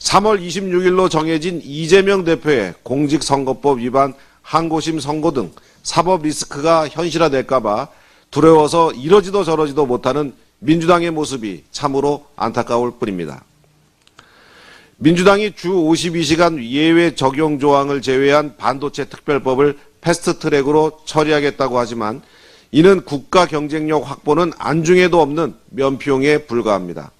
3월 26일로 정해진 이재명 대표의 공직선거법 위반 항고심 선고 등 사법 리스크가 현실화될까봐 두려워서 이러지도 저러지도 못하는 민주당의 모습이 참으로 안타까울 뿐입니다. 민주당이 주 52시간 예외 적용 조항을 제외한 반도체 특별법을 패스트 트랙으로 처리하겠다고 하지만 이는 국가 경쟁력 확보는 안중에도 없는 면피용에 불과합니다.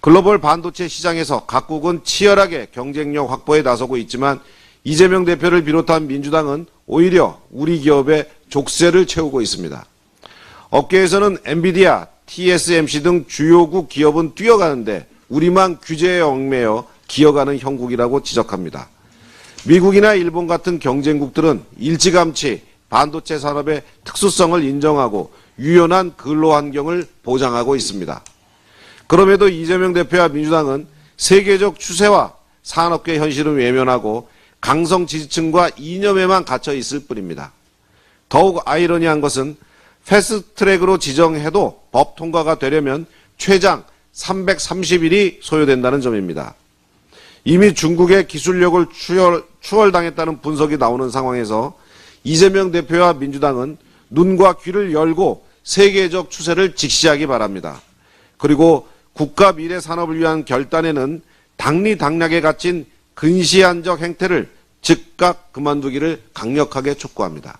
글로벌 반도체 시장에서 각국은 치열하게 경쟁력 확보에 나서고 있지만 이재명 대표를 비롯한 민주당은 오히려 우리 기업의 족쇄를 채우고 있습니다. 업계에서는 엔비디아, TSMC 등 주요국 기업은 뛰어가는데 우리만 규제에 얽매여 기어가는 형국이라고 지적합니다. 미국이나 일본 같은 경쟁국들은 일찌감치 반도체 산업의 특수성을 인정하고 유연한 근로 환경을 보장하고 있습니다. 그럼에도 이재명 대표와 민주당은 세계적 추세와 산업계 현실은 외면하고 강성 지지층과 이념에만 갇혀 있을 뿐입니다. 더욱 아이러니한 것은 패스트트랙으로 지정해도 법 통과가 되려면 최장 330일이 소요된다는 점입니다. 이미 중국의 기술력을 추월, 추월당했다는 분석이 나오는 상황에서 이재명 대표와 민주당은 눈과 귀를 열고 세계적 추세를 직시하기 바랍니다. 그리고 국가 미래 산업을 위한 결단에는 당리당략에 갇힌 근시안적 행태를 즉각 그만두기를 강력하게 촉구합니다.